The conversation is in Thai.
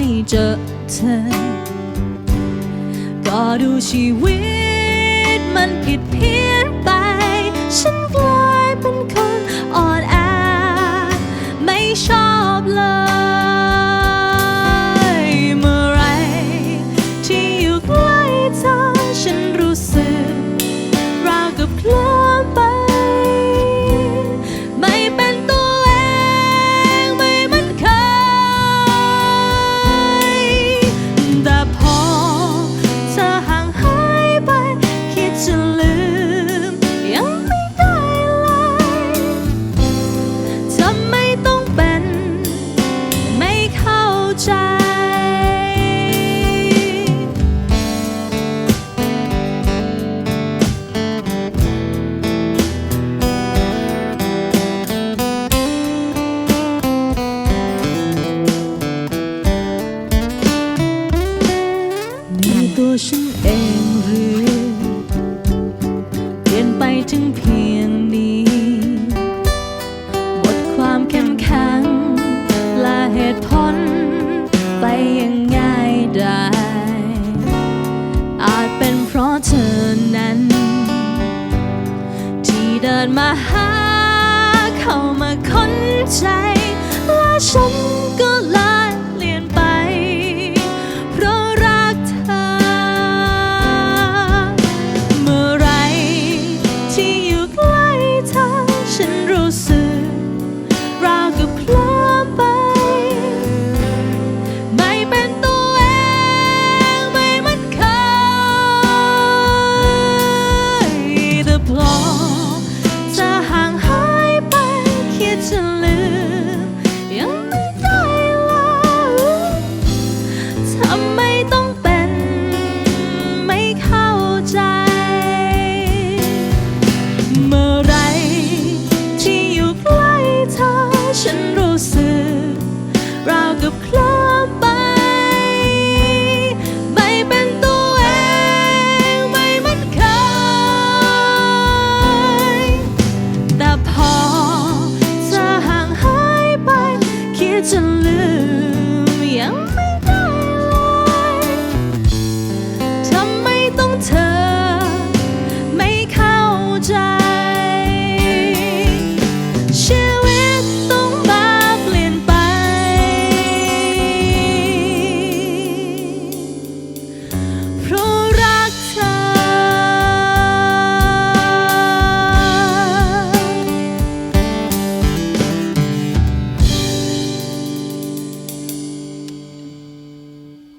ได้เจอเธอ ก็ดูชีวิตมันผิดเพี้ยนไป ฉันกลายเป็นคนอ่อนแอไม่ชอบเลย ไปถึงเพียงนี้ หมดความเข้มแข็งและเหตุผล ไปยังง่ายดายอาจเป็นเพราะเธอนั้น ที่เดินมาหาเข้ามาค้นใจ the clouds.